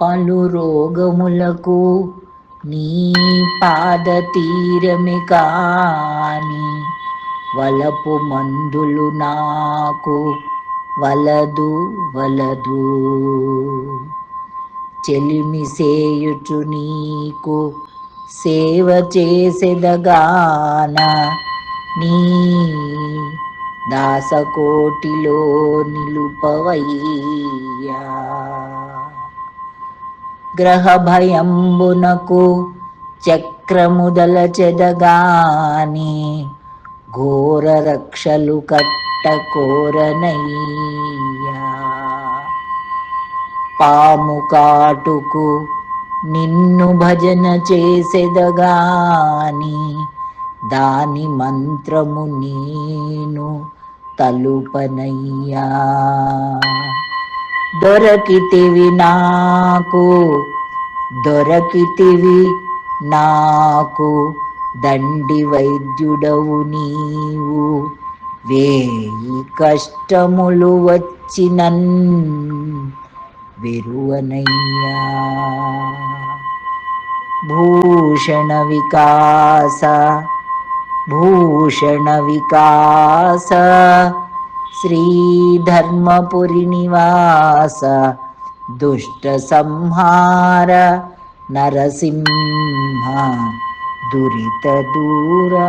పలు రోగములకు నీ పాద తీరమి కాని వలపు మందులు నాకు వలదు వలదు. చెలిమి సేయుచు నీకు సేవ చేసెదగాన నీ దాసకోటిలో నిలుపవయ్యా. గ్రహ భయంబునకు చక్రముదలచెదగాని ఘోర రక్షలు కట్టకోరనయ్యా. పాము కాటుకు నిన్ను భజన చేసెదగాని దాని మంత్రము నేను తలుపనయ్యా. దొరకితివి నాకు దొరకితివి నాకు దండి వైద్యుడవు నీవు. వేయి కష్టములు వచ్చినన్ వెరువనయ్యా. భూషణ వికాస భూషణ వికాస श्रीधर्मपुरिनिवास दुष्टसंहार नरसिंह दुरितदूरा।